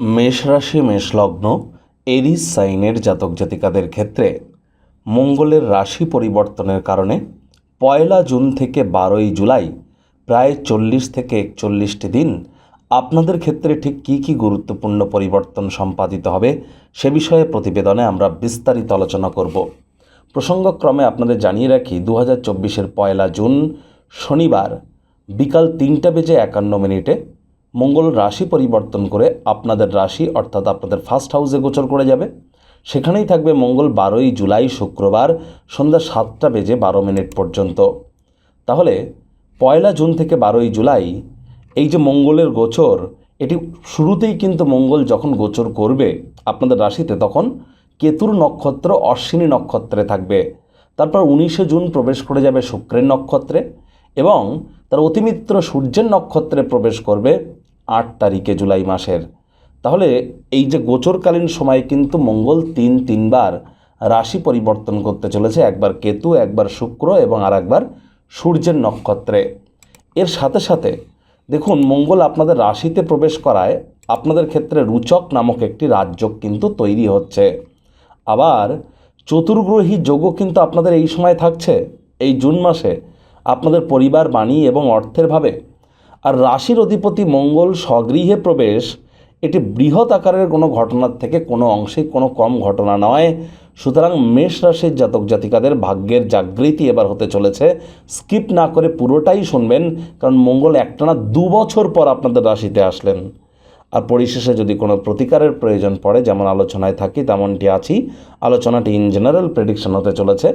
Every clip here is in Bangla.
মেষ রাশি, মেষ লগ্ন, এরিস সাইনের জাতক জাতিকাদের ক্ষেত্রে মঙ্গলের রাশি পরিবর্তনের কারণে পয়লা জুন থেকে বারোই জুলাই প্রায় চল্লিশ থেকে একচল্লিশটি দিন আপনাদের ক্ষেত্রে ঠিক কী কী গুরুত্বপূর্ণ পরিবর্তন সম্পাদিত হবে সে বিষয়ে প্রতিবেদনে আমরা বিস্তারিত আলোচনা করব। প্রসঙ্গক্রমে আপনাদের জানিয়ে রাখি দু হাজার চব্বিশের পয়লা জুন শনিবার বিকাল তিনটা বেজে একান্ন মিনিটে মঙ্গল রাশি পরিবর্তন করে আপনাদের রাশি, অর্থাৎ আপনাদের ফার্স্ট হাউসে গোচর করে যাবে। সেখানেই থাকবে মঙ্গল বারোই জুলাই, শুক্রবার, সন্ধ্যা সাতটা বেজে বারো মিনিট পর্যন্ত। তাহলে পয়লা জুন থেকে বারোই জুলাই, এই যে মঙ্গলের গোচর, এটি শুরুতেই কিন্তু মঙ্গল যখন গোচর করবে আপনাদের রাশিতে, তখন কেতুর নক্ষত্র অশ্বিনী নক্ষত্রে থাকবে। তারপর উনিশে জুন প্রবেশ করে যাবে শুক্রের নক্ষত্রে এবং তার অতিমিত্র সূর্যের নক্ষত্রে প্রবেশ করবে আট তারিখে জুলাই মাসের। তাহলে এই যে গোচরকালীন সময় কিন্তু মঙ্গল তিন তিনবার রাশি পরিবর্তন করতে চলেছে, একবার কেতু, একবার শুক্র এবং আর একবার সূর্যের নক্ষত্রে। এর সাথে সাথে দেখুন, মঙ্গল আপনাদের রাশিতে প্রবেশ করায় আপনাদের ক্ষেত্রে রুচক নামক একটি রাজযোগ কিন্তু তৈরি হচ্ছে। আবার চতুর্গ্রহী যোগও কিন্তু আপনাদের এই সময় থাকছে। এই জুন মাসে আপনাদের পরিবার বাণী এবং অর্থের ভাবে আর রাশির অধিপতি মঙ্গল স্বগৃহে প্রবেশ, এটি বৃহৎ আকারের কোনো ঘটনার থেকে কোনো অংশে কোনো কম ঘটনা নয়। সুতরাং মেষ রাশির জাতক জাতিকাদের ভাগ্যের জাগৃতি এবার হতে চলেছে। স্কিপ না করে পুরোটাই শুনবেন, কারণ মঙ্গল একটানা দু বছর পর আপনাদের রাশিতে আসলেন। আর পরিশেষে যদি কোনো প্রতিকারের প্রয়োজন পড়ে, যেমন আলোচনায় থাকি, তেমনটি আছি। আলোচনাটি ইন জেনারেল প্রেডিকশন হতে চলেছে।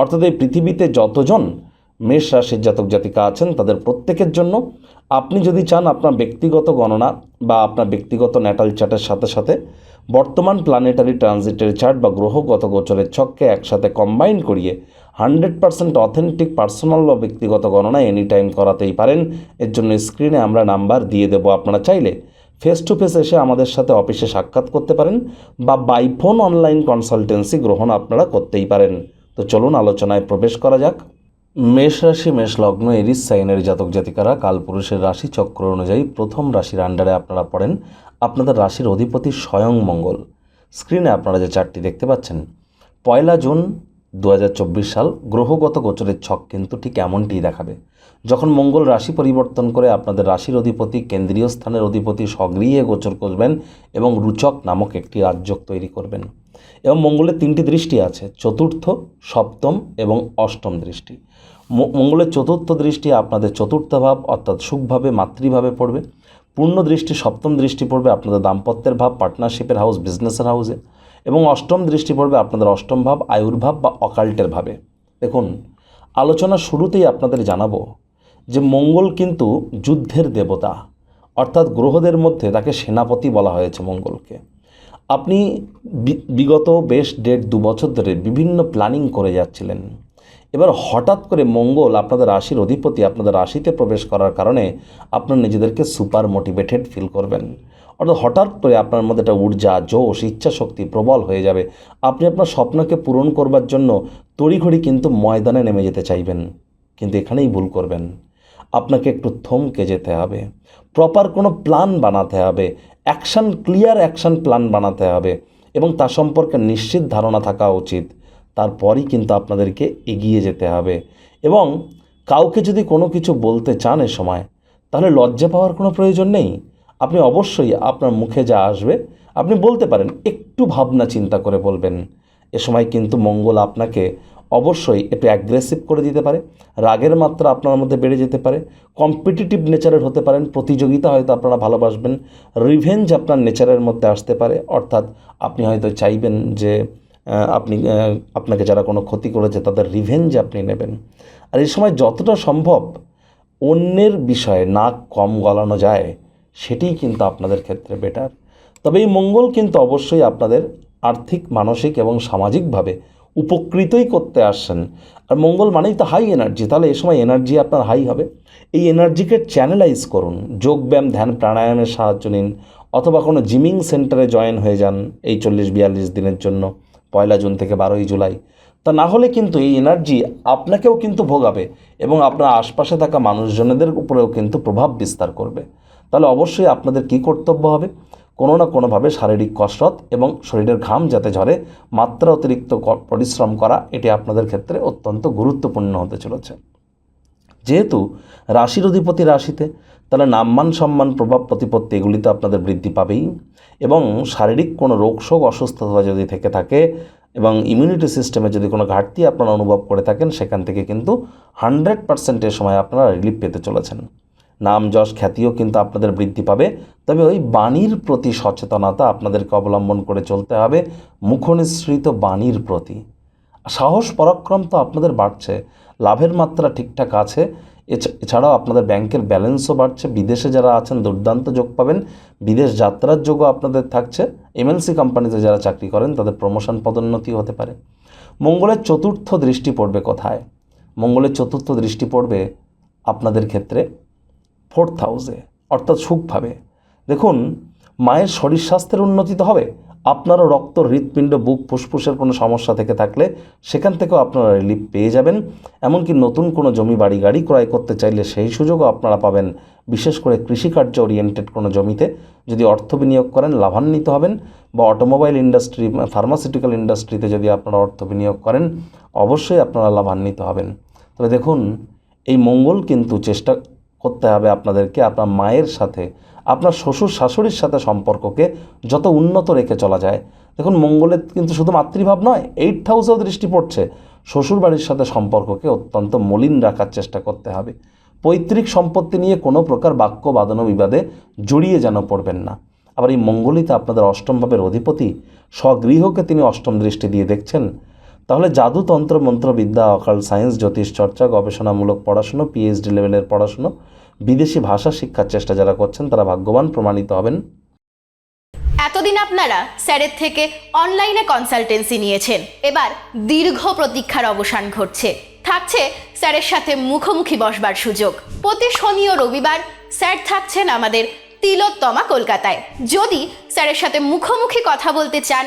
অর্থাৎ এই পৃথিবীতে যতজন মেষ রাশির জাতক জাতিকা আছেন, তাদের প্রত্যেকের জন্য আপনি যদি চান আপনার ব্যক্তিগত গণনা বা আপনার ব্যক্তিগত ন্যাটাল চার্টের সাথে সাথে বর্তমান প্ল্যানেটারি ট্রানজিটের চার্ট বা গ্রহগত গোচরের ছককে একসাথে কম্বাইন করিয়ে হান্ড্রেড পার্সেন্ট অথেন্টিক পার্সোনাল বা ব্যক্তিগত গণনা এনি টাইম করাতেই পারেন। এর জন্য স্ক্রিনে আমরা নাম্বার দিয়ে দেবো আপনারা চাইলে। ফেস টু ফেস এসে আমাদের সাথে অফিসে সাক্ষাৎ করতে পারেন বা বাইফোন অনলাইন কনসালটেন্সি গ্রহণ আপনারা করতেই পারেন। তো চলুন আলোচনায় প্রবেশ করা যাক। মেষ রাশি, মেষ লগ্ন, এরিস, সাইনের জাতক জাতিকারা কালপুরুষের রাশি চক্র অনুযায়ী প্রথম রাশির আন্ডারে আপনারা পড়েন। আপনাদের রাশির অধিপতি স্বয়ং মঙ্গল। স্ক্রিনে আপনারা যে চারটি দেখতে পাচ্ছেন, পয়লা জুন দু হাজার চব্বিশ সাল গ্রহগত গোচরের ছক কিন্তু ঠিক এমনটিই দেখাবে। যখন মঙ্গল রাশি পরিবর্তন করে আপনাদের রাশির অধিপতি, কেন্দ্রীয় স্থানের অধিপতি স্বগৃহে গোচর করবেন এবং রুচক নামক একটি রাজ্যক তৈরি করবেন। এবং মঙ্গলের তিনটি দৃষ্টি আছে, চতুর্থ, সপ্তম এবং অষ্টম দৃষ্টি। মঙ্গলের চতুর্থ দৃষ্টি আপনাদের চতুর্থ ভাব, অর্থাৎ সুখভাবে, মাতৃভাবে পড়বে। পূর্ণ দৃষ্টি, সপ্তম দৃষ্টি পড়বে আপনাদের দাম্পত্যের ভাব পার্টনারশিপের হাউস বিজনেসের হাউসে এবং অষ্টম দৃষ্টি পড়বে আপনাদের অষ্টম ভাব, আয়ুর্ভাব বা অকাল্টের ভাবে। দেখুন, আলোচনা শুরুতেই আপনাদের জানাব যে মঙ্গল কিন্তু যুদ্ধের দেবতা, অর্থাৎ গ্রহদের মধ্যে তাকে সেনাপতি বলা হয়েছে মঙ্গলকে। আপনি বিগত বেশ দেড় দু বছর ধরে বিভিন্ন প্ল্যানিং করে যাচ্ছিলেন। এবার হঠাৎ করে মঙ্গল আপনাদের রাশির অধিপতি আপনাদের রাশিতে প্রবেশ করার কারণে আপনার নিজেদেরকে সুপার মোটিভেটেড ফিল করবেন। অর্থাৎ হঠাৎ করে আপনার মধ্যে একটা ঊর্জা, জোশ ইচ্ছা শক্তি প্রবল হয়ে যাবে। আপনি আপনার স্বপ্নকে পূরণ করবার জন্য তড়িঘড়ি কিন্তু ময়দানে নেমে যেতে চাইবেন। কিন্তু এখানেই ভুল করবেন। আপনাকে একটু থমকে যেতে হবে। প্রপার কোনো প্ল্যান বানাতে হবে। অ্যাকশান, ক্লিয়ার অ্যাকশান প্ল্যান বানাতে হবে এবং তা সম্পর্কে নিশ্চিত ধারণা থাকা উচিত। তারপরই কিন্তু আপনাদেরকে এগিয়ে যেতে হবে। এবং কাউকে যদি কোনো কিছু বলতে চান এ সময়, তাহলে লজ্জা পাওয়ার কোনো প্রয়োজন নেই। আপনি অবশ্যই আপনার মুখে যা আসবে, আপনি বলতে পারেন, একটু ভাবনা চিন্তা করে বলবেন। এ সময় কিন্তু মঙ্গল আপনাকে অবশ্যই একটু অ্যাগ্রেসিভ করে দিতে পারে, রাগের মাত্রা আপনার মধ্যে বেড়ে যেতে পারে কম্পিটিটিভ নেচারের হতে পারেন, প্রতিযোগিতা হয়তো আপনারা ভালোবাসবেন রিভেঞ্জ আপনার নেচারের মধ্যে আসতে পারে, অর্থাৎ আপনি হয়তো চাইবেন যে আপনি আপনাকে যারা কোনো ক্ষতি করেছে তাদের রিভেঞ্জ আপনি নেবেন। আর এই সময় যতটা সম্ভব অন্যের বিষয়ে নাক কম গলানো যায়, সেটিই কিন্তু আপনাদের ক্ষেত্রে বেটার তবে এই মঙ্গল কিন্তু অবশ্যই আপনাদের আর্থিক, মানসিক এবং সামাজিকভাবে উপকৃতই করতে আসছেন। আর মঙ্গল মানেই তো হাই এনার্জি তাহলে এই সময় এনার্জি আপনার হাই হবে। এই এনার্জিকে চ্যানেলাইজ করুন যোগব্যায়াম ধ্যান, প্রাণায়ামের সাহায্য নিন, অথবা কোনো জিমিং সেন্টারে জয়েন হয়ে যান এই চল্লিশ বিয়াল্লিশ দিনের জন্য, পয়লা জুন থেকে বারোই জুলাই। তা না হলে কিন্তু এই এনার্জি আপনাকেও কিন্তু ভোগাবে এবং আপনার আশপাশে থাকা মানুষজনদের উপরেও কিন্তু প্রভাব বিস্তার করবে। তাহলে অবশ্যই আপনাদের কী কর্তব্য হবে? কোনো না কোনোভাবে শারীরিক কসরত এবং শরীরের ঘাম যাতে ঝরে মাত্রা অতিরিক্ত পরিশ্রম করা, এটি আপনাদের ক্ষেত্রে অত্যন্ত গুরুত্বপূর্ণ হতে চলেছে। যেহেতু রাশির অধিপতি রাশিতে, তাহলে নাম্মান সম্মান প্রভাব প্রতিপত্তি এগুলি তো আপনাদের বৃদ্ধি পাবেই এবং শারীরিক কোনো রোগ শোক অসুস্থতা যদি থেকে থাকে এবং ইমিউনিটি সিস্টেমে যদি কোনো ঘাটতি আপনারা অনুভব করে থাকেন, সেখান থেকে কিন্তু হান্ড্রেড পার্সেন্টের সময় আপনারা রিলিফ পেতে চলেছেন। নাম যশ খ্যাতিও কিন্তু আপনাদের বৃদ্ধি পাবে। তবে ওই বাণীর প্রতি সচেতনতা আপনাদেরকে অবলম্বন করে চলতে হবে, মুখনিসৃত বাণীর প্রতি। সাহস, পরাক্রম তো আপনাদের বাড়ছে, লাভের মাত্রা ঠিকঠাক আছে, এছা- এছাড়াও আপনাদের ব্যাংকের ব্যালেন্সও বাড়ছে, বিদেশে যারা আছেন দুর্দান্ত যোগ পাবেন, বিদেশ যাত্রার যোগও আপনাদের থাকছে, এমএলসি কোম্পানিতে যারা চাকরি করেন তাদের প্রমোশন পদোন্নতি হতে পারে। মঙ্গলের চতুর্থ দৃষ্টি পড়বে কোথায়? মঙ্গলের চতুর্থ দৃষ্টি পড়বে আপনাদের ক্ষেত্রে ফোর্থ হাউসে, অর্থাৎ সুখভাবে। দেখুন, মায়ের শরীর স্বাস্থ্যের উন্নতি তো হবে। আপনারও রক্ত, হৃৎপিণ্ড, বুক, ফুসফুসের কোনো সমস্যা থেকে থাকলে সেখান থেকেও আপনারা রিলিফ পেয়ে যাবেন। এমনকি নতুন কোনো জমি, বাড়ি, গাড়ি ক্রয় করতে চাইলে সেই সুযোগও আপনারা পাবেন। বিশেষ করে কৃষিকার্য ওরিয়েন্টেড কোনো জমিতে যদি অর্থ বিনিয়োগ করেন, লাভান্বিত হবেন বা অটোমোবাইল ইন্ডাস্ট্রি ফার্মাসিউটিক্যাল ইন্ডাস্ট্রিতে যদি আপনারা অর্থ বিনিয়োগ করেন, অবশ্যই আপনারা লাভান্বিত হবেন। তবে দেখুন, এই মঙ্গল কিন্তু চেষ্টা করতে হবে আপনাদেরকে, আপনার মায়ের সাথে, আপনার শ্বশুর শাশুড়ির সাথে সম্পর্ককে যত উন্নত রেখে চলা যায়। দেখুন, মঙ্গলের কিন্তু শুধু মাতৃভাব নয় এইট হাউসেও দৃষ্টি পড়ছে। শ্বশুর বাড়ির সাথে সম্পর্ককে অত্যন্ত মলিন রাখার চেষ্টা করতে হবে। পৈতৃক সম্পত্তি নিয়ে কোনো প্রকার বাক্য, বাদন, বিবাদে জড়িয়ে যেন পড়বেন না। আবার এই মঙ্গলই তো আপনাদের অষ্টম ভাবের অধিপতি। স্বগৃহকে তিনি অষ্টম দৃষ্টি দিয়ে দেখছেন। তাহলে জাদু তন্ত্র মন্ত্র বিদ্যা অকাল সায়েন্স, জ্যোতিষ, চর্চা, গবেষণামূলক পড়াশুনো পিএইচডি লেভেলের পড়াশুনো, বিদেশি ভাষা শিক্ষার চেষ্টা যারা করছেন, তারা ভাগ্যবান, প্রমাণিত হবেন। এতদিন আপনারা স্যারের থেকে অনলাইনে কনসালটেন্সি নিয়েছেন। এবার দীর্ঘ প্রতীক্ষার অবসান ঘটছে। থাকছে স্যারের সাথে মুখোমুখি বসবার সুযোগ। প্রতি শনি ও রবিবার স্যার থাকছেন আমাদের তিলোত্তমা কলকাতায়। যদি স্যারের সাথে মুখোমুখি কথা বলতে চান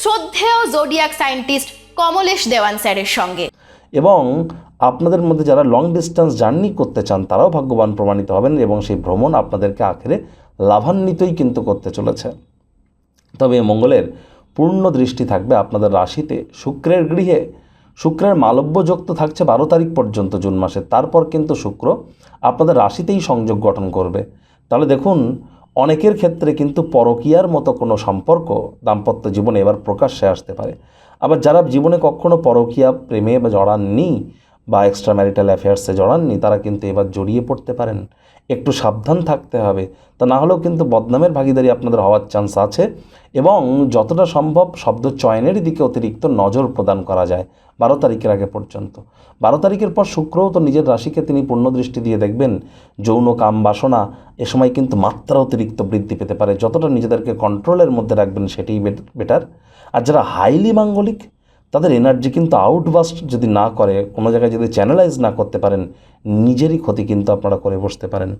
শ্রদ্ধেয় জোডিয়াক সায়েন্টিস্ট কমলেশ দেওয়ান স্যারের সঙ্গে। এবং আপনাদের মধ্যে যারা লং ডিস্টেন্স জার্নি করতে চান, তারাও ভাগ্যবান প্রমাণিত হবেন এবং সেই ভ্রমণ আপনাদেরকে আখেরে লাভান্বিতই কিন্তু করতে চলেছে। তবে মঙ্গলের পূর্ণ দৃষ্টি থাকবে আপনাদের রাশিতে। শুক্রের গৃহে, শুক্রের মালব্য যোগ তো থাকছে বারো তারিখ পর্যন্ত, জুন মাসে তারপর কিন্তু শুক্র আপনাদের রাশিতেই সংযোগ গঠন করবে। তাহলে দেখুন অনেকের ক্ষেত্রে কিন্তু পরকীয়ার মতো কোনো সম্পর্ক দাম্পত্য জীবনে এবার প্রকাশ্যে আসতে পারে। আবার যারা জীবনে কখনো পরকীয়া প্রেমে বা জড়াননি বা এক্সট্রা ম্যারিটাল অ্যাফেয়ার্সে জড়াননি, তারা কিন্তু এবার জড়িয়ে পড়তে পারেন। একটু সাবধান থাকতে হবে। তা না হলেও কিন্তু বদনামের ভাগিদারি আপনাদের হওয়ার চান্স আছে এবং যতটা সম্ভব শব্দ চয়নের দিকে অতিরিক্ত নজর প্রদান করা যায়। বারো তারিখের আগে পর্যন্ত। বারো তারিখের পর শুক্রও তো নিজের রাশিকে তিনি পূর্ণ দৃষ্টি দিয়ে দেখবেন। যৌন কাম বাসনা, এ সময় কিন্তু মাত্রা অতিরিক্ত বৃদ্ধি পেতে পারে। যতটা নিজেদেরকে কন্ট্রোলের মধ্যে রাখবেন সেটাই বেটার আর যারা হাইলি মাঙ্গলিক তাদের এনার্জি কিন্তু আউটবাস্ট যদি না করে, কোনো জায়গায় যদি চ্যানেলাইজ না করতে পারেন, নিজেরই ক্ষতি কিন্তু আপনারা করে বসতে পারেন।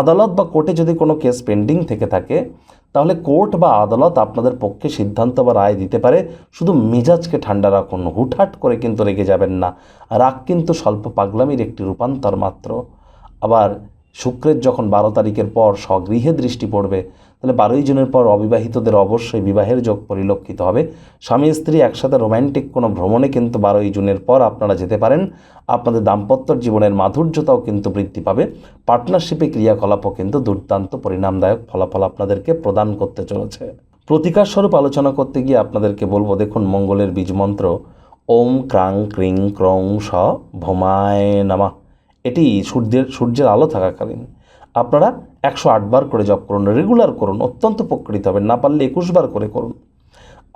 আদালত বা কোর্টে যদি কোনো কেস পেন্ডিং থেকে থাকে, তাহলে কোর্ট বা আদালত আপনাদের পক্ষে সিদ্ধান্ত বা রায় দিতে পারে। শুধু মেজাজকে ঠান্ডা রাখুন, হুটহাট করে কিন্তু রেগে যাবেন না। রাগ কিন্তু স্বল্প পাগলামির একটি রূপান্তর মাত্র। আবার শুক্রের যখন বারো তারিখের পর স্বগৃহে দৃষ্টি পড়বে তাহলে বারোই জুনের পর অবিবাহিতদের অবশ্যই বিবাহের যোগ পরিলক্ষিত হবে। স্বামী স্ত্রী একসাথে রোম্যান্টিক কোনো ভ্রমণে কিন্তু বারোই জুনের পর আপনারা যেতে পারেন। আপনাদের দাম্পত্য জীবনের মাধুর্যতাও কিন্তু বৃদ্ধি পাবে। পার্টনারশিপে ক্রিয়াকলাপও কিন্তু দুর্দান্ত পরিণামদায়ক ফলাফল আপনাদেরকে প্রদান করতে চলেছে। প্রতিকার স্বরূপ আলোচনা করতে গিয়ে আপনাদেরকে বলব, দেখুন মঙ্গলের বীজমন্ত্র ওম ক্রাং ক্রিং ক্রং স ভোমায় নামা। এটি সূর্যের সূর্যের আলো থাকাকালীন। আপনারা একশো আটবার করে জপ করুন রেগুলার করুন, অত্যন্ত উপকৃত হবেন, না পারলে একুশ বার করে করুন।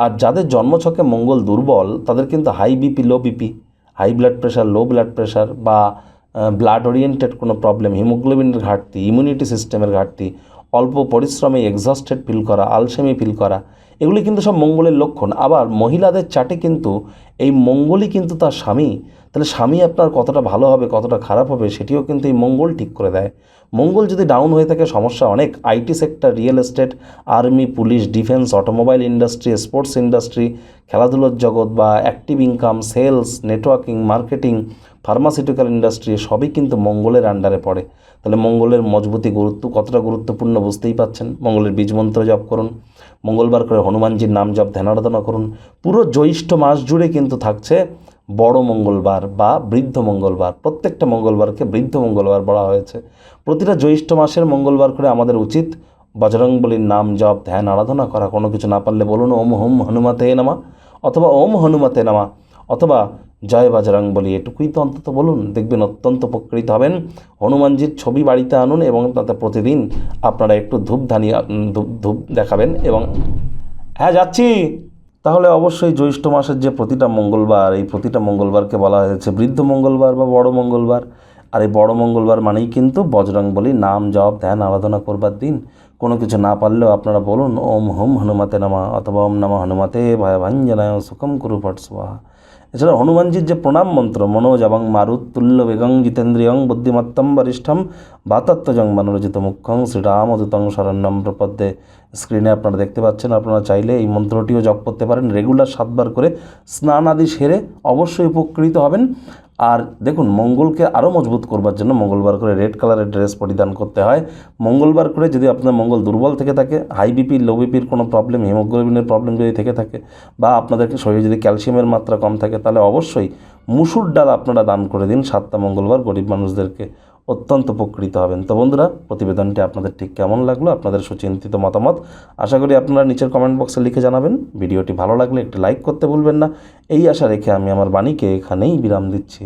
আর যাদের জন্মছকে মঙ্গল দুর্বল, তাদের কিন্তু high BP low BP high blood pressure low blood pressure বা ব্লাড ওরিয়েন্টেড কোনো প্রবলেম হিমোগ্লোবিনের ঘাটতি ইমিউনিটি সিস্টেমের ঘাটতি, অল্প পরিশ্রমে এক্সস্টেড ফিল করা আলসেমি ফিল করা, এগুলি কিন্তু সব মঙ্গলের লক্ষণ। আবার মহিলাদের চাটে কিন্তু এই মঙ্গলই কিন্তু তার স্বামী। তাহলে স্বামী আপনার কতটা ভালো হবে, কতটা খারাপ হবে সেটিও কিন্তু এই মঙ্গল ঠিক করে দেয়। মঙ্গল যদি ডাউন হয়ে থাকে সমস্যা অনেক। IT sector real estate army police defence automobile industry sports industry খেলাধুলোর জগৎ বা active income sales networking marketing pharmaceutical industry সবই কিন্তু মঙ্গলের আন্ডারে পড়ে। তাহলে মঙ্গলের মজবুতি গুরুত্ব কতটা গুরুত্বপূর্ণ বুঝতেই পাচ্ছেন? মঙ্গলের বীজমন্ত্র জপ করুন। মঙ্গলবার করে হনুমানজির নাম জপ, ধ্যানারাধনা করুন। পুরো জ্যৈষ্ঠ মাস জুড়ে কিন্তু থাকছে বড় মঙ্গলবার বা বৃদ্ধ মঙ্গলবার, প্রত্যেকটা মঙ্গলবারকে বৃদ্ধ মঙ্গলবার বলা হয়েছে। প্রতিটা জ্যৈষ্ঠ মাসের মঙ্গলবার করে আমাদের উচিত বজরংবলীর নাম জপ, ধ্যান, আরাধনা করা। কোনো কিছু না পারলে বলুন, ওম হোম হনুমাতে নামা অথবা, ওম হনুমাতে নামা অথবা, জয় বাজরং বলি এটুকুই তো অন্তত বলুন, দেখবেন অত্যন্ত উপকৃত হবেন। হনুমানজির ছবি বাড়িতে আনুন এবং তাতে প্রতিদিন আপনারা একটু ধূপ ধানিয়া ধূপ ধূপ দেখাবেন এবং হ্যাঁ যাচ্ছি। তাহলে অবশ্যই জ্যৈষ্ঠ মাসের যে প্রতিটা মঙ্গলবার, এই প্রতিটা মঙ্গলবারকে বলা হয়েছে বৃদ্ধ মঙ্গলবার বা বড় মঙ্গলবার। আর এই বড় মঙ্গলবার মানেই কিন্তু বজরং বলি, নাম জপ, ধ্যান, আরাধনা করবার দিন। কোনো কিছু না পারলেও আপনারা বলুন, ওম হোম হনুমাতে নামা অথবা ওম নামা হনুমাতে ভয় ভাঞ্জনায় সুখম কুরু স্বাহা এছাড়া হনুমানজির যে প্রণাম মন্ত্র, মনোজ এবং মারুত তুল্য বেগং জিতেন্দ্রিয়ং বুদ্ধিমত্তম বরিষ্ঠম বাতাত্মজং মনোরজিত মুখ্যং শ্রীরামদূতং শরণ্যম প্রপদ্যে। স্ক্রিনে আপনারা দেখতে পাচ্ছেন, আপনারা চাইলে এই মন্ত্রটিও জপ করতে পারেন। রেগুলার সাতবার করে স্নান আদি সেরে অবশ্যই উপকৃত হবেন। আর দেখুন, মঙ্গলকে আরও মজবুত করবার জন্য মঙ্গলবার করে রেড কালারের ড্রেস পরিধান করতে হয়। মঙ্গলবার করে যদি আপনার মঙ্গল দুর্বল থেকে থাকে হাই বিপি লো বিপির কোনো প্রবলেম হিমোগ্লোবিনের প্রবলেম যদি থেকে থাকে, বা আপনাদের শরীরে যদি ক্যালসিয়ামের মাত্রা কম থাকে, তাহলে অবশ্যই মুসুর ডাল আপনারা দান করে দিন সাতটা মঙ্গলবার গরিব মানুষদেরকে। অত্যন্ত উপকৃত হবেন। তো বন্ধুরা, প্রতিবেদনটি আপনাদের ঠিক কেমন লাগল? আপনাদের সুচিন্তিত মতামত আশা করি আপনারা নিচের কমেন্ট বক্সে লিখে জানাবেন। ভিডিওটি ভালো লাগলে একটি লাইক করতে ভুলবেন না। এই আশা রেখে আমি আমার বাণীকে এখানেই বিরাম দিচ্ছি।